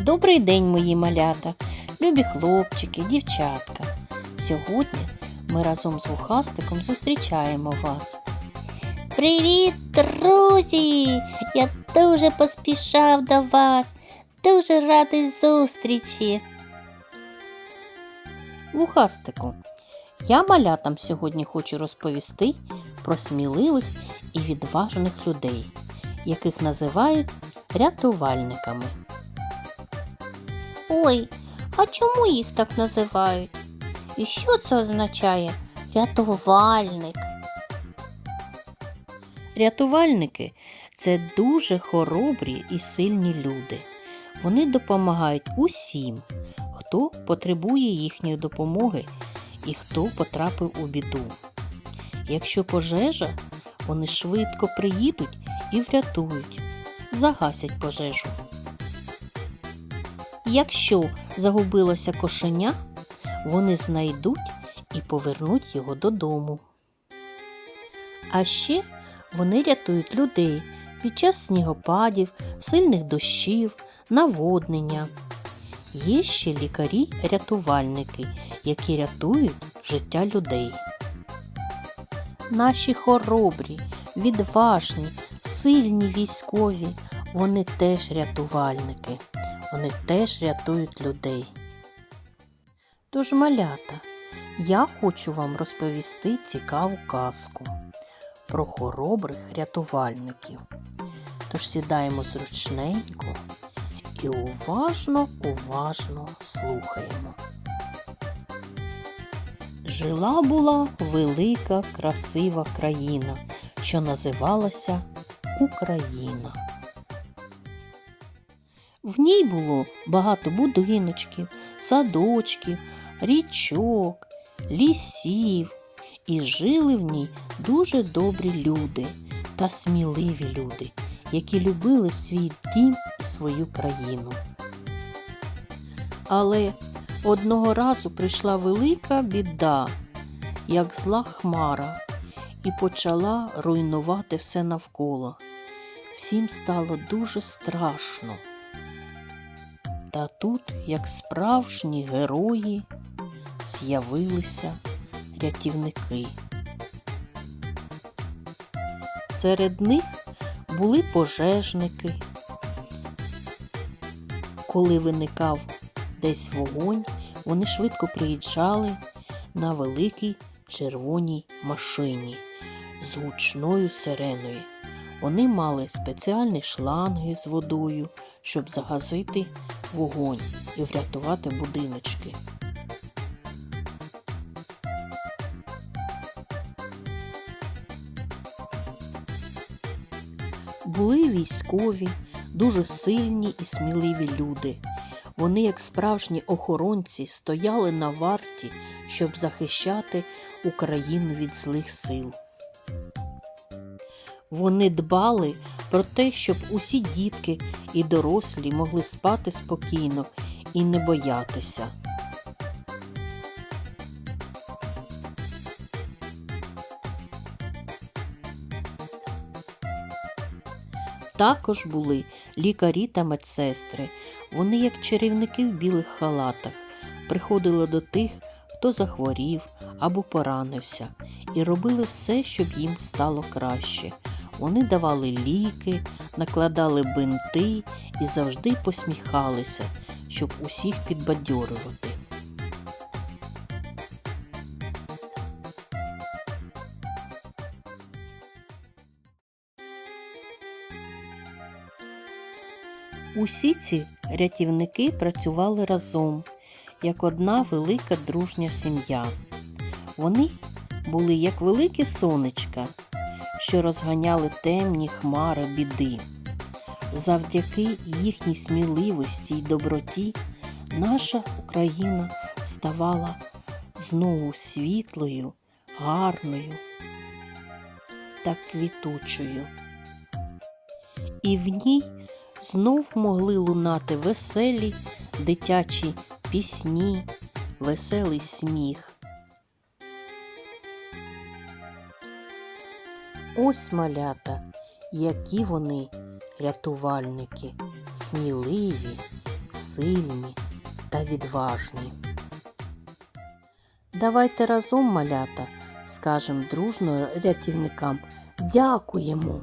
Добрий день, мої малята, любі хлопчики, дівчатка. Сьогодні ми разом з вухастиком зустрічаємо вас. Привіт, друзі! Я дуже поспішав до вас. Дуже радий зустрічі. Вухастику, я малятам сьогодні хочу розповісти про сміливих і відважних людей, яких називають рятувальниками. Ой, а чому їх так називають? І що це означає рятувальник? Рятувальники це дуже хоробрі і сильні люди. Вони допомагають усім, хто потребує їхньої допомоги і хто потрапив у біду. Якщо пожежа, вони швидко приїдуть і врятують, загасять пожежу. Якщо загубилося кошеня, вони знайдуть і повернуть його додому. А ще вони рятують людей під час снігопадів, сильних дощів, наводнення. Є ще лікарі-рятувальники, які рятують життя людей. Наші хоробрі, відважні, сильні військові, вони теж рятувальники, вони теж рятують людей. Тож, малята, я хочу вам розповісти цікаву казку про хоробрих рятувальників. Тож сідаємо зручненько і уважно, уважно слухаємо. Жила була велика красива країна, що називалася Україна. В ній було багато будиночків, садочків, річок, лісів, і жили в ній дуже добрі люди та сміливі люди, які любили свій дім і свою країну. Але одного разу прийшла велика біда, як зла хмара, і почала руйнувати все навколо. Всім стало дуже страшно. Та тут, як справжні герої, з'явилися рятівники. Серед них були пожежники. Коли виникав десь вогонь, вони швидко приїжджали на великій червоній машині з гучною сиреною. Вони мали спеціальні шланги з водою, щоб загасити вогонь і врятувати будиночки. Були військові, дуже сильні і сміливі люди. Вони, як справжні охоронці, стояли на варті, щоб захищати Україну від злих сил. Вони дбали про те, щоб усі дітки і дорослі могли спати спокійно і не боятися. Також були лікарі та медсестри. Вони, як чарівники в білих халатах, приходили до тих, хто захворів або поранився, і робили все, щоб їм стало краще. Вони давали ліки, накладали бинти і завжди посміхалися, щоб усіх підбадьорювати. Усі ці рятівники працювали разом, як одна велика дружня сім'я. Вони були як великі сонечка, що розганяли темні хмари біди. Завдяки їхній сміливості й доброті наша Україна ставала знову світлою, гарною та квітучою. І в ній знов могли лунати веселі дитячі пісні, веселий сміх. Ось малята, які вони рятувальники, сміливі, сильні та відважні. Давайте разом, малята, скажемо дружно рятівникам дякуємо.